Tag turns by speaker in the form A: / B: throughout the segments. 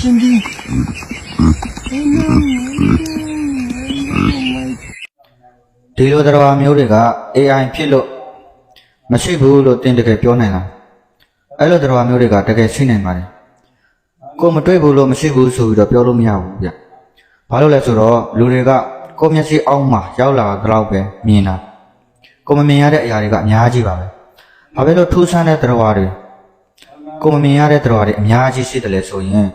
A: 真的。
B: ဒီလိုတရားမျိုးတွေက AI ဖြစ်လို့မရှိဘူးလို့တင်တကယ်ပြောနိုင်လားအဲ့လိုတရားမျိုးတွေကတကယ်ရှိနိုင်ပါတယ်ကိုမတွေ့ဘူးလို့မရှိဘူးဆိုပြီးတော့ပြောလို့မရဘူးဗျဘာလို့လဲဆိုတော့လူတွေကကိုမျက်စိအောက်မှာရောက်လာတော့ပဲမြင်တာကိုမမြင်ရတဲ့အရာတွေကအများကြီးပါပဲဘာဖြစ်လို့ထူးဆန်းတဲ့တရားတွေကိုမမြင်ရတဲ့တရားတွေအများကြီးရှိတယ်လဲဆိုရင်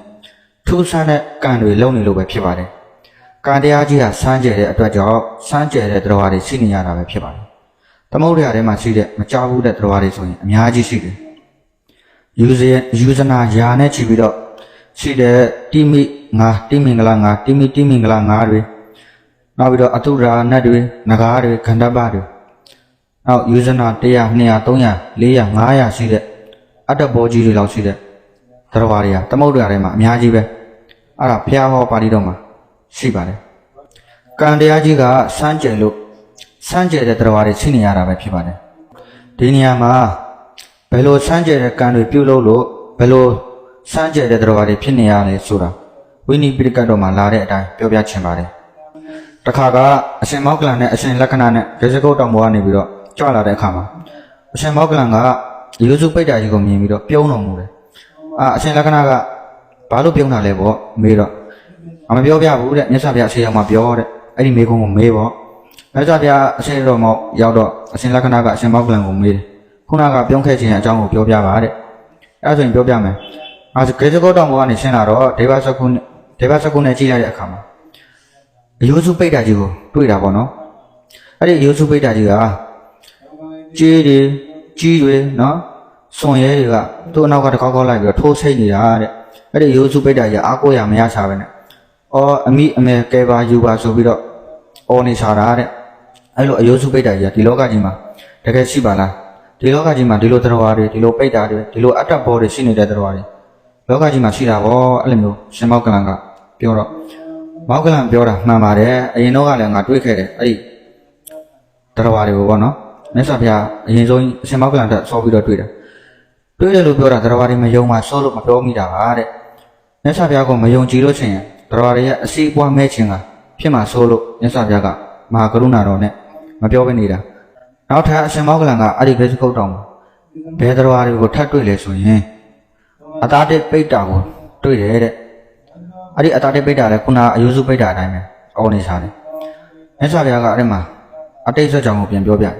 B: ထူးဆန်းတဲ့ကံတွေလုံနေလို့ပဲဖြစ်ပါတယ်ကံတရားကြီးဟာစမ်းကြဲတဲ့အတွက်ကြောင့်စမ်းကြဲတဲ့တရားတွေရှိနေရတာပဲဖြစ်ပါတယ်။သမုဒ္ဒရာထဲမှာရှိတဲ့မကြောက်ဘူးတဲ့တရားတွေဆိုရင်အများကြီးရှိတယ်။ယူဇယယူဇနာယာနဲ့ချီပြီးတော့ရှိတဲ့တိမိငါတိမင်္ဂလာငါတိမိတိမင်္ဂလာငါတွေနောက်ပြီးတော့အတုရာနတ်တွေနဂါးတွေခန္ဓာပတွေနောက်ယူဇနာ100 200 300 400 500ရှိတဲ့အတ္တဘောကြီးတွေလောက်ရှိတဲ့ တရားတွေကသမုဒ္ဒရာထဲမှာအများကြီးပဲအဲ့ဒါဘုရားဟောပါဠိတော်မှာရှိပါတယ်။ကံတရားကြီးကစမ်းကြယ်လို့စမ်းကြယ်တဲ့တရားတွေရှိနေရတာပဲဖြစ်ပါတယ်။ဒီနေရာမှာဘယ်လိုစမ်းကြယ်တဲ့ကံတွေပြုလုပ်လို့ဘယ်လိုစမ်းကြယ်တဲ့တရားတွေဖြစ်နေရလဲဆိုတာဝိနည်းပိဋကတ်တော်မှာလာတဲ့အတိုင်းပြောပြချင်ပါတယ်။တစ်ခါကအရှင်မောက္ကလန်နဲ့အရှင်လက္ခဏာနဲ့ဒေဇဂုတ်တော်မောကနေပြီးတော့ကြွလာတဲ့အခါမှာအရှင်မောက္ကလန်ကယေရှုပိဋ္ဌာကြီးကိုမြင်ပြီးတော့ပြုံးတော်မူတယ်။ အာအရှင်လက္ခဏာကဘာလို့ပြုံးတာလဲပေါ့မေးတော့အမပြောပြဘူးတဲ့မြတ်စွာဘုရားအရှင်ရောက်မှပြောတဲ့အဲ့ဒီမေကုံကိုမေးပေါ့မြတ်စွာဘုရားအရှင်တော်မောက်ရောက်တော့အရှင်လက္ခဏာကအရှင်မောက်ကလန်ကိုမေးတယ်ခုနကပြုံးခဲ့ခြင်းအကြောင်းကိုပြောပြပါတဲ့အဲ့ဒါဆိုရင်ပြောပြမယ်အဲဒါကေဇဂောတောင်ဘောကနေရှင်းလာတော့ဒေဝစကုနဲ့ဒေဝစကုနဲ့ကြည့်လိုက်တဲ့အခါမှာအယိုးစုပိတ်တာကြီးကိုတွေ့တာပေါ့နော်အဲ့ဒီအယိုးစုပိတ်တာကြီးကကြီးတွေကြီးတွေနော် စွန်ရဲတွေကသူ့အနောက်ကတကောက်ကောက်လိုက်ပြီးတော့ထိုးဆိတ်နေတာတဲ့အဲ့ဒီအယိုးစုပိတ်တာကြီးကအားကိုးရမရချပဲနဲ့အော်အမိအမေကဲပါယူပါဆိုပြီးတော့အော်နေချတာတဲ့အဲ့လိုအယုစုပိတ်တာကြီးကဒီလောကကြီးမှာတကယ်ရှိပါလားဒီလောကကြီးမှာဒီလိုတရားတွေဒီလိုပိတ်တာတွေဒီလိုအတ္တဘောတွေရှိနေတဲ့တရားတွေလောကကြီးမှာရှိတာဗောအဲ့လိုမျိုးရှင်မောက်ကလန်ကပြောတော့မောက်ကလန်ပြောတာမှန်ပါတယ်အရင်တော့ကလည်းငါတွေးခဲ့တယ်အဲ့ဒီတရားတွေကိုဗောနော်မြတ်စွာဘုရားအရင်ဆုံးရှင်မောက်ကလန်တက်ဆောပြီးတော့တွေးတယ် တွေးတယ်လို့ပြောတာတရားတွေမယုံမှဆောလို့မပြောမိတာပါတဲ့မြတ်စွာဘုရားကိုမယုံကြည်လို့ရှိရင်တရားတွေရဲ့အစီအပွားမဲ့ခြင်းကဖြစ်မှာဆိုလို့မြတ်စွာဘုရားကမဟာကရုဏာတော်နဲ့မပြောဘဲနေတာနောက်ထပ်အရှင်မောကလန်ကအဲ့ဒီဂရိစကုတ်တော်မှာဘယ်တရားတွေကိုထပ်တွေ့လဲဆိုရင်အတာတိပိတ္တာကိုတွေ့တယ်တဲ့အဲ့ဒီအတာတိပိတ္တာလည်းခုနအယုစုပိတ္တာအတိုင်းပဲအော်နေစားတယ်မြတ်စွာဘုရားကအဲ့ဒီမှာအတိတ်ဆက်ကြောင့်ကိုပြန်ပြောပြတယ်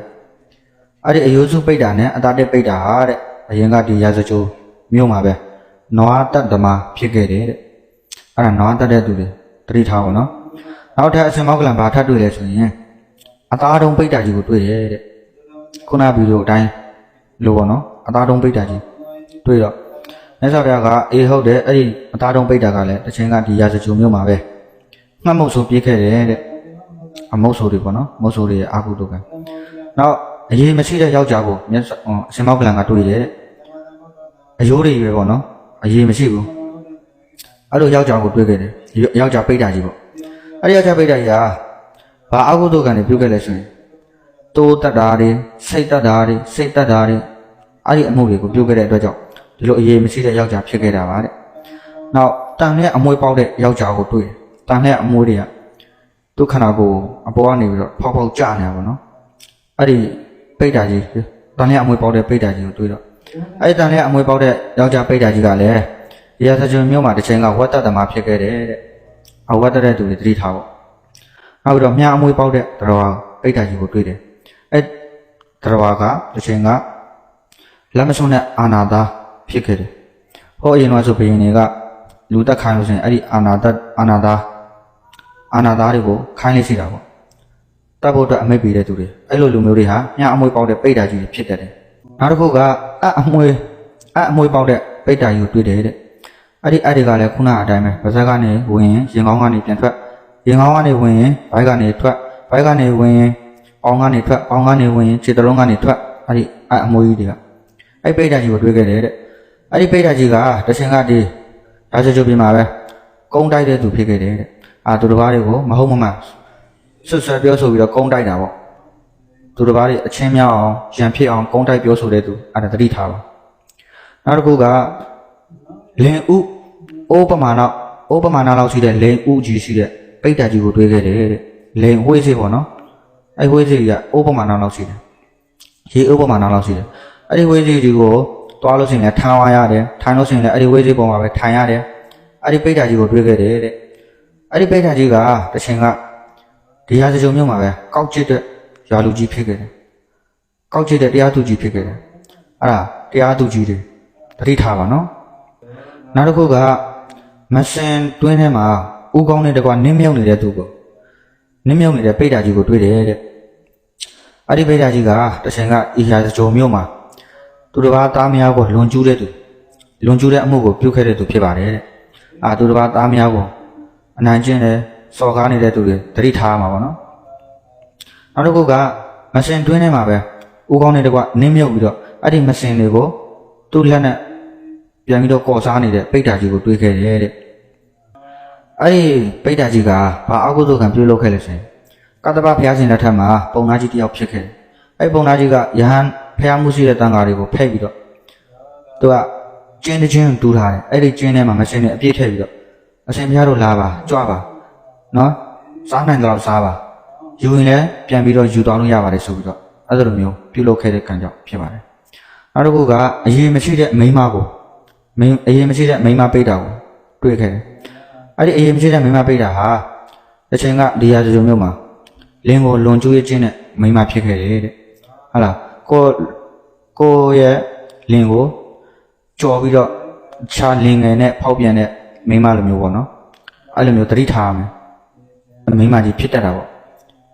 B: အဲ့ဒီအယုစုပိတ္တာနဲ့အတာတိပိတ္တာဟာတဲ့ အရင်ကဒီရာဇကြိုးမြို့မှာပဲနွားတတ်ဓမ္မဖြစ်ခဲ့တယ်တဲ့အဲ့ဒါနွားတတ်တဲ့သူတွေတတိထားပါနော်နောက်ထပ်အရှင်မောကလန်ဘာထပ်တွေ့လဲဆိုရင်အသားတုံးပိတ်တာကြီးကိုတွေ့တယ်တဲ့ခုနဗီဒီယိုအတိုင်းလို့ပေါ့နော်အသားတုံးပိတ်တာကြီးတွေ့တော့မြတ်စွာဘုရားကအေးဟုတ်တယ်အဲ့ဒီအသားတုံးပိတ်တာကလည်းတစ်ချိန်ကဒီရာဇဂျုံမျိုးမှာပဲမှတ်မုတ်ဆိုပြေးခဲ့တယ်တဲ့အမုတ်ဆိုတွေပေါ့နော်မုတ်ဆိုတွေရဲ့အာဟုတုကံနောက်အရေးမရှိတဲ့ယောက်ျားကိုမြတ်စွာအရှင်မောကလန်ကတွေ့တယ်တဲ့ အယိုးတွေပဲပေါ့နော်အရေးမရှိဘူးအဲ့လိုယောက်ျားကိုတွေ့ခဲ့တယ်ယောက်ျားပိတ်တာကြီးပေါ့အဲ့ဒီယောက်ျားပိတ်တာကြီးကဘာအကုသိုလ်ကံတွေပြုခဲ့လဲဆိုရင်တိုးတက်တာတွေစိတ်တက်တာတွေစိတ်တက်တာတွေအဲ့ဒီအမှုတွေကိုပြုခဲ့တဲ့အတွက်ကြောင့်ဒီလိုအရေးမရှိတဲ့ယောက်ျားဖြစ်ခဲ့တာပါတဲ့နောက်တန်နဲ့အမွေပေါက်တဲ့ယောက်ျားကိုတွေ့တယ်တန်နဲ့အမွေတွေကဒုက္ခနာကိုအပေါ်ကနေပြီးတော့ဖောက်ဖောက်ကြနေတာပေါ့နော်အဲ့ဒီပိတ်တာကြီးတန်နဲ့အမွေပေါက်တဲ့ပိတ်တာကြီးကိုတွေ့တော့ အဲ့ဒီတန်လေးအမွေပေါက်တဲ့ယောက်ျားပိတ်တာကြီးကလည်းဒီရသကျွန်းမြို့မှာတစ်ချိန်ကဝတ်တတ်သမားဖြစ်ခဲ့တယ်တဲ့အဝတ်တတ်တဲ့သူတွေတတိထားပေါ့နောက်ပြီးတော့မြားအမွေပေါက်တဲ့တော်ပိတ်တာကြီးကိုတွေ့တယ်အဲ့တော်ကတစ်ချိန်ကလက်မဆုံးတဲ့အာနာသားဖြစ်ခဲ့တယ်ဟောအရင်ကဆိုဘယင်းတွေကလူတက်ခိုင်းလို့ဆိုရင်အဲ့ဒီအာနာတအာနာသားအာနာသားတွေကိုခိုင်းလိုက်စီတာပေါ့တပ်ဖို့အတွက်အမိတ်ပေးတဲ့သူတွေအဲ့လိုလူမျိုးတွေဟာမြားအမွေပေါက်တဲ့ပိတ်တာကြီးတွေဖြစ်တတ်တယ် နောက်တစ်ခုကအအမွေအအမွေပေါက်တဲ့ပိတ်တာကြီးကိုတွေ့တယ်တဲ့အဲ့ဒီအဲ့ဒီကလည်းခုနအတိုင်းပဲဗဇက်ကနေဝင်ရင်ရင်ကောင်းကနေပြန်ထွက်ရင်ကောင်းကနေဝင်ရင်ဘိုက်ကနေထွက်ဘိုက်ကနေဝင်ရင်ပေါင်းကနေထွက်ပေါင်းကနေဝင်ရင်ခြေတလုံးကနေထွက်အဲ့ဒီအအမွေကြီးတွေကအဲ့ပိတ်တာကြီးကိုတွေ့ခဲ့တယ်တဲ့အဲ့ဒီပိတ်တာကြီးကတစ်ချိန်ကဒီဒါချွတ်ချွတ်ပြမှာပဲကုန်းတိုက်တဲ့သူဖြစ်ခဲ့တယ်တဲ့အာသူတစ်ပါးတွေကိုမဟုတ်မမှန်ဆွဆွဲပြောဆိုပြီးတော့ကုန်းတိုက်တာပေါ့ သူတစ်ပါးတွေအချင်းများအောင်ရံဖြစ်အောင်ကုန်းတိုက်ပြောဆိုတဲ့သူအဲ့ဒါသတိထားပါနောက်တစ်ခုကလင်ဥဥအိုးပမာဏအိုးပမာဏလောက်ရှိတဲ့လိန်ဥကြီးရှိတဲ့ပိတ်တာကြီးကိုတွေးခဲ့တယ်တဲ့လိန်ဝှေးစေးပေါ့နော်အဲ့ဝှေးစေးကြီးကအိုးပမာဏလောက်ရှိတယ်ရေအိုးပမာဏလောက်ရှိတယ်အဲ့ဒီဝှေးစေးကြီးကိုတွားလို့ရှိရင်လည်းထားဝါရတယ်ထိုင်လို့ရှိရင်လည်းအဲ့ဒီဝှေးစေးပေါ်မှာပဲထိုင်ရတယ်အဲ့ဒီပိတ်တာကြီးကိုတွေးခဲ့တယ်တဲ့အဲ့ဒီပိတ်တာကြီးကတစ်ချိန်ကဒီဟာစကြုံမြို့မှာပဲကောက်ကျစ်တဲ့ ရွာလူကြီးဖြစ်ခဲ့တယ်ကောက်ကျစ်တဲ့တရားသူကြီးဖြစ်ခဲ့တယ်အဲ့ဒါတရားသူကြီးတွေတတိထားပါနော်နောက်တစ်ခုကမစင်တွင်းထဲမှာဥကောင်းနဲ့တကွာနင်းမြုပ်နေတဲ့သူကိုနင်းမြုပ်နေတဲ့ပိတ်တာကြီးကိုတွေ့တယ်တဲ့အဲ့ဒီပိတ်တာကြီးကတစ်ချိန်ကအီယာစကြုံမြို့မှာသူတစ်ပါးသားများကိုလွန်ကျူးတဲ့သူလွန်ကျူးတဲ့အမှုကိုပြုခဲ့တဲ့သူဖြစ်ပါတယ်တဲ့အာသူတစ်ပါးသားများကိုအနိုင်ကျင့်တယ်စော်ကားနေတဲ့သူတွေတတိထားမှာပေါ့နော် နောက်တစ်ခုကမစင်တွင်းထဲမှာပဲဥကောင်းနဲ့တကွာနင်းမြုပ်ပြီးတော့အဲ့ဒီမစင်တွေကိုသူ့လက်နဲ့ပြန်ပြီးတော့ကော်စားနေတဲ့ပိတ်တာကြီးကိုတွေးခဲ့တယ်တဲ့အဲ့ဒီပိတ်တာကြီးကဘာအကုသိုလ်ကံပြုလုပ်ခဲ့လဲဆိုရင်ကတ္တပဘုရားရှင်လက်ထက်မှာပုံနာကြီးတစ်ယောက်ဖြစ်ခဲ့တယ်အဲ့ဒီပုံနာကြီးကယဟန်ဖျားမှုရှိတဲ့တန်ဃာတွေကိုဖဲ့ပြီးတော့သူကကျင်းတစ်ချင်းတူးထားတယ်အဲ့ဒီကျင်းထဲမှာမရှင်းနဲ့အပြည့်ထည့်ပြီးတော့အရှင်ဘုရားတို့လာပါကြွပါနော်စားနိုင်တော့စားပါ ယူရင်လည်းပြန်ပြီးတော့ယူသွားလို့ရပါတယ်ဆိုပြီးတော့အဲ့လိုမျိုးပြုလုပ်ခဲ့တဲ့ကံကြောင့်ဖြစ်ပါတယ်နောက်တစ်ခုကအရေးမရှိတဲ့မိန်းမကိုမင်းအရင်မရှိတဲ့မိန်းမပိတ်တာကိုတွေ့ခဲ့တယ်။အဲ့ဒီအရင်မရှိတဲ့မိန်းမပိတ်တာဟာတစ်ချိန်ကဒီရာဇုံမြို့မှာလင်းကိုလွန်ကျူးရခြင်းနဲ့မိန်းမဖြစ်ခဲ့တယ်တဲ့။ဟုတ်လားကိုကိုရဲ့လင်းကိုကြော်ပြီးတော့ခြားလင်းငယ်နဲ့ဖောက်ပြန်တဲ့မိန်းမလိုမျိုးပေါ့နော်။အဲ့လိုမျိုးသတိထားရမယ်။မိန်းမကြီးဖြစ်တတ်တာပေါ့။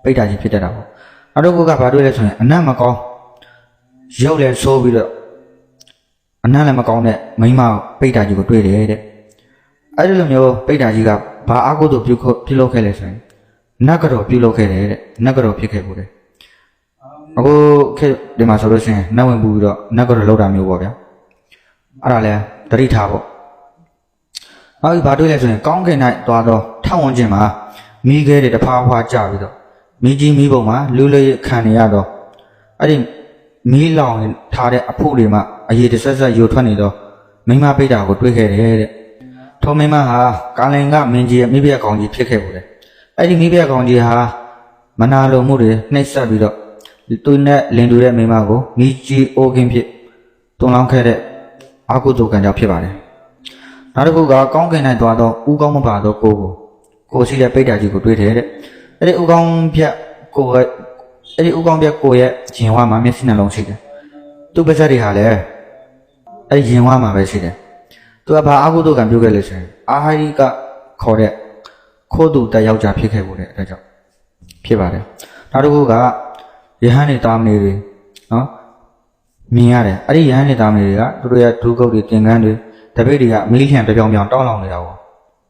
B: ပိတ်တာကြီးဖြစ်တတ်တာပေါ့။နောက်တစ်ခုကဘာတွေ့လဲဆိုရင်အနတ်မကောင်းရုပ်လည်းဆိုးပြီးတော့အနမ်းလည်းမကောင်းတဲ့မိန်းမပိတ်တာကြီးကိုတွေ့တယ်တဲ့အဲ့ဒီလိုမျိုးပိတ်တာကြီးကဘာအကုသို့ပြုခုပြုလုပ်ခဲ့လဲဆိုရင်နတ်ကတော့ပြုလုပ်ခဲ့တယ်တဲ့နတ်ကတော့ဖြစ်ခဲ့ဘူးတဲ့အခုခေတ်ဒီမှာဆိုလို့ရှိရင်နတ်ဝင်ပူပြီးတော့နတ်ကတော့လောက်တာမျိုးပေါ့ဗျာအဲ့ဒါလဲတတိထားပေါ့နောက်ပြီးဘာတွေ့လဲဆိုရင်ကောင်းကင်၌သွားတော့ထောက်ဝင်ခြင်းမှာမိခဲတွေတဖားဖားကြပြီးတော့ မိကြီးမိဘုံမှာလူလေးခံနေရတော့အဲ့ဒီမီးလောင်ထားတဲ့အဖို့တွေမှအရေးတဆက်ဆက်ယူထွက်နေတော့မိန်းမပိတ်တာကိုတွေးခဲ့တယ်တဲ့။ထိုမိန်းမဟာကာလင်ကမင်းကြီးရဲ့မိဖုရားကောင်ကြီးဖြစ်ခဲ့ဘူးလေ။အဲ့ဒီမိဖုရားကောင်ကြီးဟာမနာလိုမှုတွေနှိပ်စက်ပြီးတော့သူနဲ့လင်တူတဲ့မိန်းမကိုမိကြီးအိုးကင်းဖြစ်တွန်းလောင်းခဲ့တဲ့အကုသိုလ်ကံကြောင့်ဖြစ်ပါတယ်။နောက်တစ်ခုကကောင်းကင်၌တွားတော့ဥကောင်းမပါတော့ကိုကိုကိုရှိတဲ့ပိတ်တာကြီးကိုတွေးတယ်တဲ့။ အဲ့ဒီဥကောင်းဖြတ်ကိုရဲ့အဲ့ဒီဥကောင်းပြက်ကိုရဲ့ရင်ဝါမှာမျက်စိနှလုံးရှိတယ်။သူ့ပါဇက်တွေဟာလည်းအဲ့ဒီရင်ဝါမှာပဲရှိတယ်။သူကဘာအကုသိုလ်ကံပြုခဲ့လဲဆိုရင်အာဟာရိကခေါ်တဲ့ခိုးသူတက်ယောက်ျားဖြစ်ခဲ့ဖို့တဲ့အဲ့ဒါကြောင့်ဖြစ်ပါတယ်။နောက်တစ်ခုကယဟန်နေတာမဏေတွေနော်မြင်ရတယ်။အဲ့ဒီယဟန်နေတာမဏေတွေကသူတို့ရဲ့ဒုက္ခတွေသင်္ကန်းတွေတပိတ်တွေကမီးလျှံပြောင်ပြောင်တောင်းလောင်နေတာကို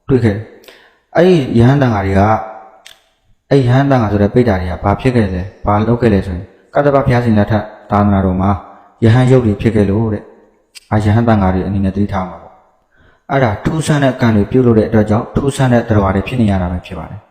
B: တွေ့ခဲ့တယ်။အဲ့ဒီယဟန်တန်ဃာတွေက အဲ့ရဟန်းတန်ကဆိုတဲ့ပိဋ္ဌာတွေကဘာဖြစ်ခဲ့လဲဘာလုပ်ခဲ့လဲဆိုရင်ကတ္တပဘုရားရှင်လက်ထက်သာသနာတော်မှာယဟန်ရုပ်တွေဖြစ်ခဲ့လို့တဲ့အာယဟန်တန်ဃာတွေအနေနဲ့တတိထားမှာပေါ့အဲ့ဒါထူးဆန်းတဲ့ကံတွေပြုလုပ်တဲ့အတွက်ကြောင့်ထူးဆန်းတဲ့တရားတွေဖြစ်နေရတာပဲဖြစ်ပါတယ်